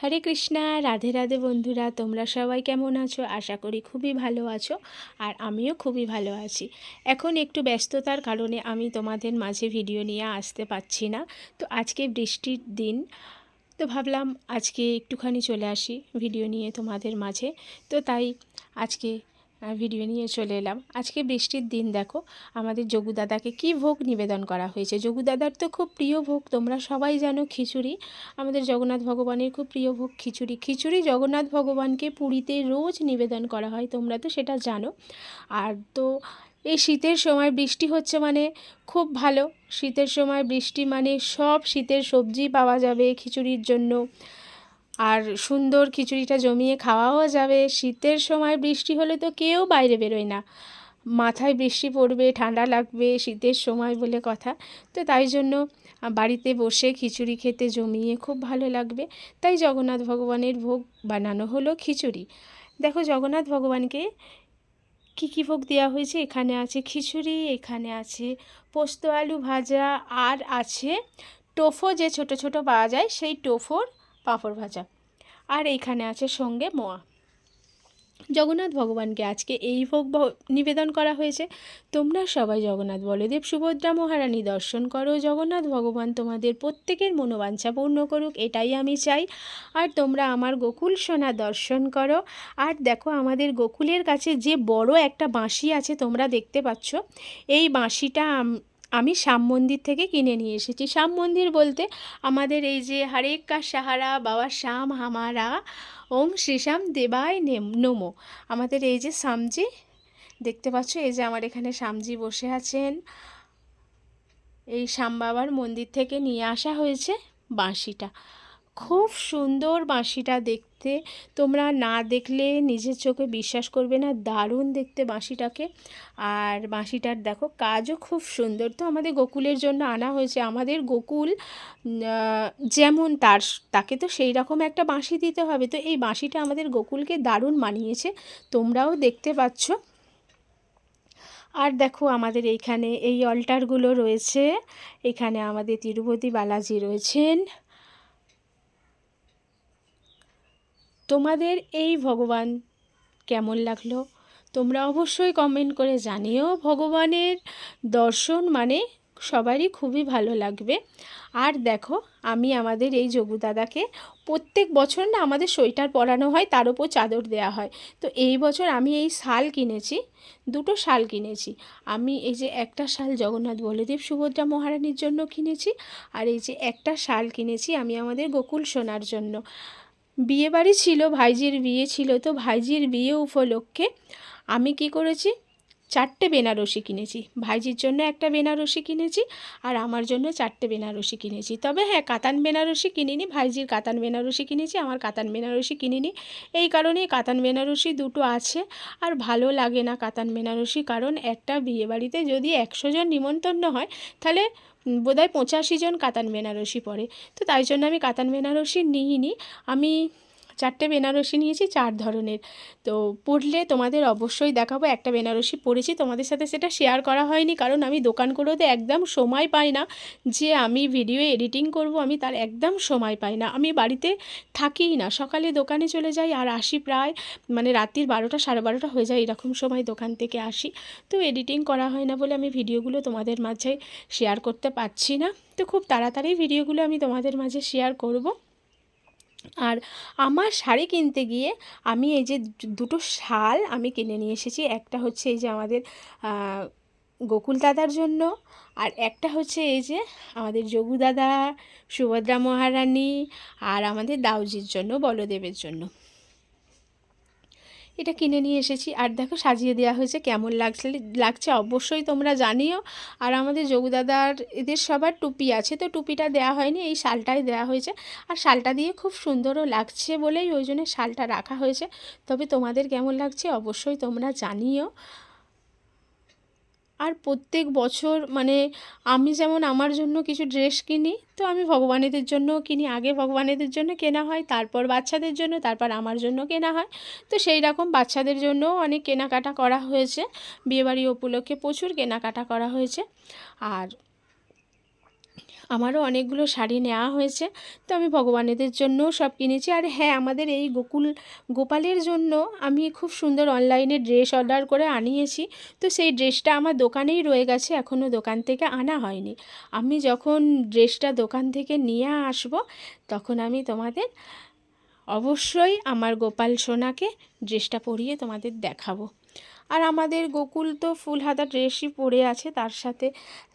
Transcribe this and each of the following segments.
হরে কৃষ্ণা, রাধে রাধে বন্ধুরা, তোমরা সবাই কেমন আছো? আশা করি খুবই ভালো আছো আর আমিও খুবই ভালো আছি। এখন একটু ব্যস্ততার কারণে আমি তোমাদের মাঝে ভিডিও নিয়ে আসতে পারছি না। তো আজকে বৃষ্টির দিন, তো ভাবলাম আজকে একটুখানি চলে আসি ভিডিও নিয়ে তোমাদের মাঝে। তো তাই আজকে ভিডিও নিয়ে চলে এলাম। আজকে বৃষ্টির দিন, দেখো। আমাদের দাদাকে কী ভোগ নিবেদন করা হয়েছে? দাদার তো খুব প্রিয় ভোগ, তোমরা সবাই জানো খিচুড়ি। আমাদের জগন্নাথ ভগবানের খুব প্রিয় ভোগ খিচুড়ি। খিচুড়ি জগন্নাথ ভগবানকে পুরীতে রোজ নিবেদন করা হয়, তোমরা তো সেটা জানো। আর তো এই শীতের সময় বৃষ্টি হচ্ছে মানে খুব ভালো। শীতের সময় বৃষ্টি মানে সব শীতের সবজি পাওয়া যাবে খিচুড়ির জন্য। আর সুন্দর খিচুড়িটা জমিয়ে খাওয়াও যাবে। শীতের সময় বৃষ্টি হলে তো কেউ বাইরে বেরোয় না। মাথায় বৃষ্টি পড়বে, ঠান্ডা লাগবে, শীতের সময় বলে কথা। তো তাই জন্য বাড়িতে বসে খিচুড়ি খেতে জমিয়ে খুব ভালো লাগবে। তাই জগন্নাথ ভগবানের ভোগ বানানো হলো খিচুড়ি। দেখো জগন্নাথ ভগবানকে কী কী ভোগ দেওয়া হয়েছে? এখানে আছে খিচুড়ি, এখানে আছে পোস্ত আলু ভাজা, আর আছে টোফো যে ছোট ছোট পাওয়া যায় সেই টোফোর পাঁপড় ভাজা। আর এইখানে আছে সঙ্গে মোয়া। জগন্নাথ ভগবানকে আজকে এই ভোগ নিবেদন করা হয়েছে। তোমরা সবাই জগন্নাথ বলদেব সুভদ্রা মহারানী দর্শন করো। জগন্নাথ ভগবান তোমাদের প্রত্যেকের মনোবাঞ্ছা পূর্ণ করুক, এটাই আমি চাই। আর তোমরা আমার গোকুল সোনা দর্শন করো। আর দেখো আমাদের গোকুলের কাছে যে বড় একটা বাঁশি আছে, তোমরা দেখতে পাচ্ছ। এই বাঁশিটা আম- শ্যাম মন্দির থেকে কিনে নিয়ে এসেছি। শ্যাম মন্দির বলতে আমাদের এই যে হারেক্কা সাহারা বাবা শ্যাম হামারা, ওং শ্রী শ্যাম দেবায় নেম- নমো। আমাদের এই যে শ্যামজি, দেখতে পাচ্ছ এই যে আমার এখানে শ্যামজি বসে আছেন। এই শ্যাম বাবার মন্দির থেকে নিয়ে আসা হয়েছে বাঁশিটা। খুব সুন্দর বাঁশিটা দেখতে। তোমরা না দেখলে নিজের চোখে বিশ্বাস করবে না, দারুণ দেখতে বাঁশিটাকে। আর বাঁশিটার দেখো কাজও খুব সুন্দর। তো আমাদের গোকুলের জন্য আনা হয়েছে। আমাদের গোকুল যেমন তার, তাকে তো সেই রকম একটা বাঁশি দিতে হবে। তো এই বাঁশিটা আমাদের গোকুলকে দারুণ মানিয়েছে। তোমরাও দেখতে পাচ্ছ। আর দেখো আমাদের এইখানে এই অল্টারগুলো রয়েছে। এখানে আমাদের তিরুপতি বালাজি রয়েছেন। তোমাদের এই ভগবান কেমন লাগল? তোমরা অবশ্যই কমেন্ট করে জানিও ভগবানের দর্শন মানে সবারই খুবই ভালো লাগবে। আর দেখো, আমি আমাদের এই যোগু দাদাকে প্রত্যেক বছর না আমাদের সোয়েটার পরানো হয়, তার উপর চাদর দেওয়া হয়। তো এই বছর আমি এই শাল কিনেছি, দুটো শাল কিনেছি। আমি এই যে একটা শাল জগন্নাথ বলদেব সুভদ্রা মহারানীর জন্য কিনেছি, আর এই যে একটা শাল কিনেছি আমি আমাদের গোকুল সোনার জন্য। বিয়ে বাড়ি ছিল ভাইজির বিয়ে ছিল তো ভাইজির বিয়ে উপলক্ষে আমি কি করেছি? চারটে বেনারসি কিনেছি। ভাইজির জন্য একটা বেনারসি কিনেছি আর আমার জন্য চারটে বেনারসি কিনেছি। তবে হ্যাঁ কাতান বেনারসি কিনিনি, ভাইজির কাতান বেনারসি কিনেছি, আমার কাতান বেনারসি কিনিনি। এই কারণেই কাতান বেনারসি দুটো আছে আর ভালো লাগে না কাতান বেনারসি কারণ একটা বিয়েবাড়িতে যদি একশো জন নিমন্ত্রণ হয়, তাহলে বোধহয় পঁচাশি জন কাতান বেনারসি পড়ে তো তাই জন্য আমি কাতান বেনারসি নিইনি। আমি চারটে বেনারসি নিয়েছি, চার ধরনের। তো পড়লে তোমাদের অবশ্যই দেখাবো, একটা বেনারসি পড়েছি, তোমাদের সাথে সেটা শেয়ার করা হয়নি, কারণ আমি দোকানগুলোতে একদম সময় পাই না। যে আমি ভিডিও এডিটিং করব, আমি তার একদম সময় পাই না। আমি বাড়িতে থাকিই না, সকালে দোকানে চলে যাই আর আসি প্রায় মানে রাত্রির বারোটা, সাড়ে বারোটা হয়ে যায় এরকম সময় দোকান থেকে আসি। তো এডিটিং করা হয় না বলে আমি ভিডিওগুলো তোমাদের মাঝে শেয়ার করতে পারছি না। তো খুব তাড়াতাড়ি ভিডিওগুলো আমি তোমাদের মাঝে শেয়ার করব। আর আমার শাড়ি কিনতে গিয়ে আমি এই যে দুটো শাল আমি কিনে নিয়ে এসেছি। একটা হচ্ছে এই যে আমাদের গোকুল দাদার জন্য আর একটা হচ্ছে এই যে আমাদের যোগু দাদা, সুভদ্রা মহারানী আর আমাদের দাউজির জন্য, বলদেবের জন্য। এটা কিনে নিয়ে এসেছি। আর দেখো সাজিয়ে দেওয়া হয়েছে, কেমন লাগছে? লাগছে অবশ্যই তোমরা জানিও। আর আমাদের যোগুদাদার এদের সবার টুপি আছে, তো টুপিটা দেওয়া হয়নি, এই শালটাই দেওয়া হয়েছে। আর শালটা দিয়ে খুব সুন্দরও লাগছে বলেই ওই জন্য শালটা রাখা হয়েছে। তবে তোমাদের কেমন লাগছে অবশ্যই তোমরা জানিও। আর প্রত্যেক বছর মানে আমি যেমন আমার জন্য কিছু ড্রেস কিনি, তো আমি ভগবানেদের জন্যও কিনি। আগে ভগবানেদের জন্য কেনা হয়, তারপর বাচ্চাদের জন্য, তারপর আমার জন্য কেনা হয়। তো সেই রকম বাচ্চাদের জন্যও অনেক কেনাকাটা করা হয়েছে। বিয়েবাড়ি উপলক্ষে প্রচুর কেনাকাটা করা হয়েছে। আর আমারও অনেকগুলো শাড়ি নেওয়া হয়েছে। তো আমি ভগবানেদের জন্যও সব কিনেছি। আর হ্যাঁ আমাদের এই গোকুল, গোপালের জন্য আমি খুব সুন্দর অনলাইনে ড্রেস অর্ডার করে আনিয়েছি। তো সেই ড্রেসটা আমার দোকানেই রয়ে গেছে এখনও দোকান থেকে আনা হয়নি। আমি যখন ড্রেসটা দোকান থেকে নিয়ে আসব, তখন আমি তোমাদের অবশ্যই আমার গোপাল সোনাকে ড্রেসটা পরিয়ে তোমাদের দেখাবো। আর আমাদের গোকুল তো ফুল হাতা ড্রেসই পরে আছে, তার সাথে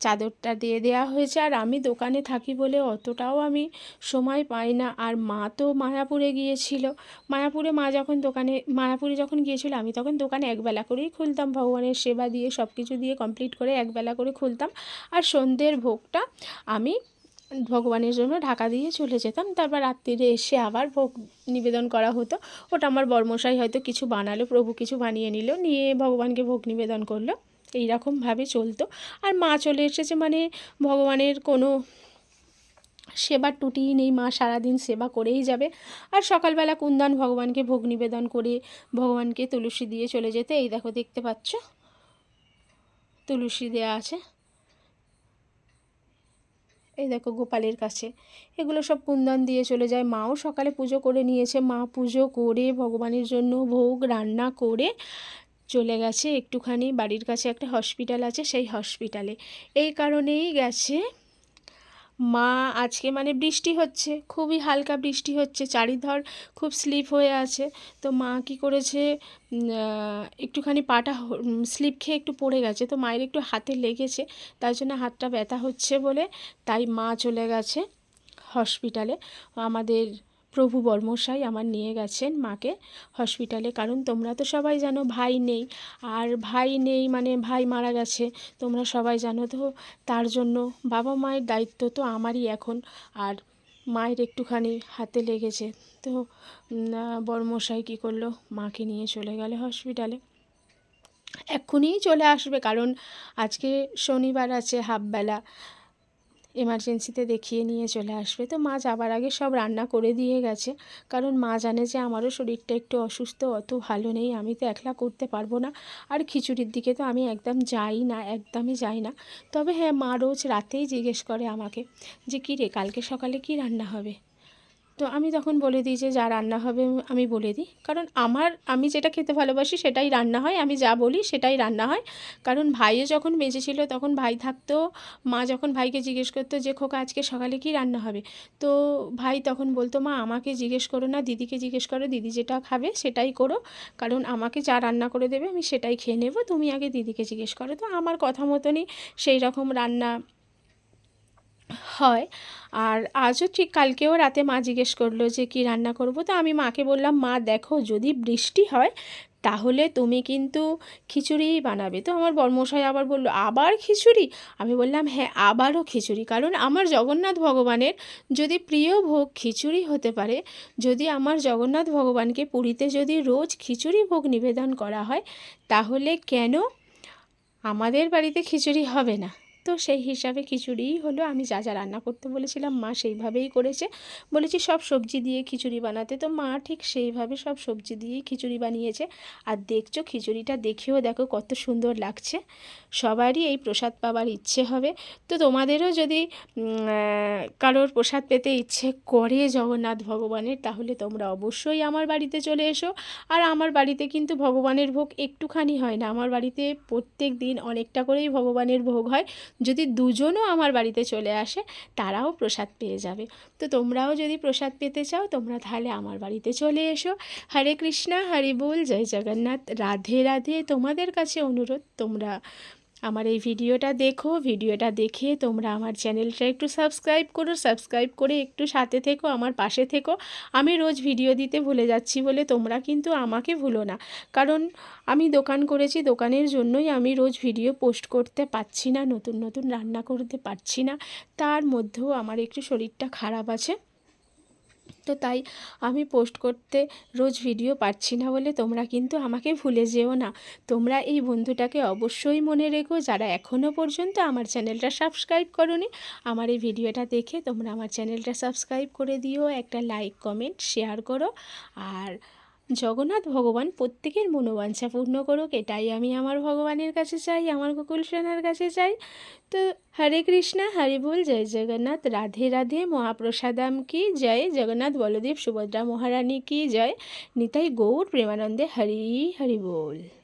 চাদরটা দিয়ে দেওয়া হয়েছে। আর আমি দোকানে থাকি বলে অতটাও আমি সময় পাই না। আর মা তো মায়াপুরে গিয়েছিল। মায়াপুরে মা যখন দোকানে, মায়াপুরে যখন গিয়েছিল, আমি তখন দোকানে একবেলা করেই খুলতাম। ভগবানের সেবা দিয়ে সব কিছু দিয়ে কমপ্লিট করে একবেলা করে খুলতাম। আর সন্ধ্যের ভোগটা আমি ভগবানের জন্য ঢাকা দিয়ে চলে যেতাম। তারপর রাত্রিরে এসে আবার ভোগ নিবেদন করা হতো। ওটা আমার বর্মশাই হয়তো কিছু বানালো, প্রভু কিছু বানিয়ে নিল, নিয়ে ভগবানকে ভোগ নিবেদন করল। এইরকমভাবে চলতো। আর মা চলে এসেছে মানে ভগবানের কোনো সেবার টুটিই নেই, মা সারাদিন সেবা করেই যাবে। আর সকালবেলা কুন্দান ভগবানকে ভোগ নিবেদন করে ভগবানকে তুলসী দিয়ে চলে যেতে। এই দেখো, দেখতে পাচ্ছ? তুলসী দেয়া আছে। এই দেখো, গোপালের কাছে। এগুলো সব কুন্দন দিয়ে চলে যায়। মাও সকালে পুজো করে নিয়েছে। মা পুজো করে ভগবানের জন্য ভোগ রান্না করে চলে গেছে। একটুখানি বাড়ির কাছে একটা হসপিটাল আছে, সেই হসপিটালে এই কারণেই গেছে। মা, আজকে মানে বৃষ্টি হচ্ছে, খুবই হালকা বৃষ্টি হচ্ছে, চারিধর খুব স্লিপ হয়ে আছে। তো মা কি করেছে একটুখানি পাটা স্লিপ খেয়ে একটু পড়ে গেছে। তো মায়ের একটু হাতে লেগেছে, তার জন্য হাতটা ব্যথা হচ্ছে বলে, তাই মা চলে গেছে হসপিটালে আমাদের প্রভু বর্মশাই আমার নিয়ে গেছেন মাকে হসপিটালে। কারণ তোমরা তো সবাই জানো ভাই নেই। আর ভাই নেই মানে ভাই মারা গেছে, তোমরা সবাই জানো তো। তার জন্য বাবা মায়ের দায়িত্ব তো আমারই এখন। আর মায়ের একটুখানি হাতে লেগেছে। তো বর্মশাই কী করল? মাকে নিয়ে চলে গেলে হসপিটালে। এক্ষুনিই চলে আসবে কারণ আজকে শনিবার আছে হাফবেলা। এমার্জেন্সিতে দেখিয়ে নিয়ে চলে আসবে। তো মা যাবার আগে সব রান্না করে দিয়ে গেছে। কারণ মা জানে যে আমারও শরীরটা একটু অসুস্থ, অত ভালো নেই, আমি তো একলা করতে পারব না। আর খিচুড়ির দিকে তো আমি একদম যাই না, একদমই যাই না। তবে হ্যাঁ মা রোজ রাতেই জিজ্ঞেস করে আমাকে যে কী রে কালকে সকালে কি রান্না হবে? তো আমি তখন বলে দিই যে, যা রান্না হবে, আমি বলে দিই। কারণ আমার, আমি যেটা খেতে ভালোবাসি সেটাই রান্না হয়, আমি যা বলি সেটাই রান্না হয়। কারণ ভাইও যখন বেঁচে ছিল তখন ভাই থাকতো, মা যখন ভাইকে জিজ্ঞেস করতো যে, খোকা, আজকে সকালে কি রান্না হবে? তো ভাই তখন বলতো, মা, আমাকে জিজ্ঞেস করো না, দিদিকে জিজ্ঞেস করো, দিদি যেটা খাবে সেটাই করো। কারণ আমাকে যা রান্না করে দেবে, আমি সেটাই খেয়ে নেব, তুমি আগে দিদিকে জিজ্ঞেস করো। তো আমার কথা মতনই সেই রকম রান্না হয়। আর আজও ঠিক কালকেও রাতে মা জিজ্ঞেস করল যে, কি রান্না করব? তো আমি মাকে বললাম, মা, দেখো, যদি বৃষ্টি হয়, তাহলে তুমি কিন্তু খিচুড়িই বানাবে। তো আমার বর্মশাই আবার বলল, আবার খিচুড়ি? আমি বললাম হ্যাঁ আবারও খিচুড়ি। কারণ আমার জগন্নাথ ভগবানের যদি প্রিয় ভোগ খিচুড়ি হতে পারে, যদি আমার জগন্নাথ ভগবানকে পুরীতে যদি রোজ খিচুড়ি ভোগ নিবেদন করা হয়, তাহলে কেন আমাদের বাড়িতে খিচুড়ি হবে না? তো সেই হিসাবে খিচুড়িই হলো। আমি যা যা রান্না করতে বলেছিলাম, মা সেইভাবেই করেছে। বলেছি, সব সবজি দিয়ে খিচুড়ি বানাতে। তো মা ঠিক সেইভাবে সব সবজি দিয়েই খিচুড়ি বানিয়েছে। আর দেখছ, খিচুড়িটা দেখেও দেখো কত সুন্দর লাগছে। সবারই এই প্রসাদ পাবার ইচ্ছে হবে। তো তোমাদেরও যদি কারোর প্রসাদ পেতে ইচ্ছে করে জগন্নাথ ভগবানের, তাহলে তোমরা অবশ্যই আমার বাড়িতে চলে এসো। আর আমার বাড়িতে কিন্তু ভগবানের ভোগ একটুখানি হয় না। আমার বাড়িতে প্রত্যেক দিন অনেকটা করেই ভগবানের ভোগ হয়। যদি দুজনও আমার বাড়িতে চলে আসে, তারাও প্রসাদ পেয়ে যাবে। তো তোমরাও যদি প্রসাদ পেতে চাও, তোমরা তাহলে আমার বাড়িতে চলে এসো। হরে কৃষ্ণা, হরি বল, জয় জগন্নাথ। রাধে রাধে। তোমাদের কাছে অনুরোধ, তোমরা আমার এই ভিডিওটা দেখো, ভিডিওটা দেখে তোমরা আমার চ্যানেলটা একটু সাবস্ক্রাইব করো সাবস্ক্রাইব করে একটু সাথে থেকো, আমার পাশে থেকো। আমি রোজ ভিডিও দিতে ভুলে যাচ্ছি বলে তোমরা কিন্তু আমাকে ভুলো না। কারণ আমি দোকান করেছি, দোকানের জন্যই আমি রোজ ভিডিও পোস্ট করতে পারছি না, নতুন নতুন রান্না করতে পারছি না। তার মধ্যেও আমার একটু শরীরটা খারাপ আছে। তো তাই আমি পোস্ট করতে রোজ ভিডিও পাচ্ছি না বলে তোমরা কিন্তু আমাকে ভুলে যেও না। তোমরা এই বন্ধুটাকে অবশ্যই মনে রেখো, যারা এখনও পর্যন্ত আমার চ্যানেলটা সাবস্ক্রাইব করনি, আমার এই ভিডিওটা দেখে তোমরা আমার চ্যানেলটা সাবস্ক্রাইব করে দিও, একটা লাইক কমেন্ট শেয়ার করো, আর জগন্নাথ ভগবান প্রত্যেকের মনোবাঞ্ছা পূর্ণ করুক, এটাই আমি আমার ভগবানের কাছে চাই, আমার গোকুল সেনার কাছে চাই। তো হরে কৃষ্ণা, হরি বল, জয় জগন্নাথ, রাধে রাধে মহাপ্রসাদাম কি জয়, জগন্নাথ বলদেব সুভদ্রা মহারানী কি জয়। নিতাই গৌর প্রেমানন্দে হরি হরি বল।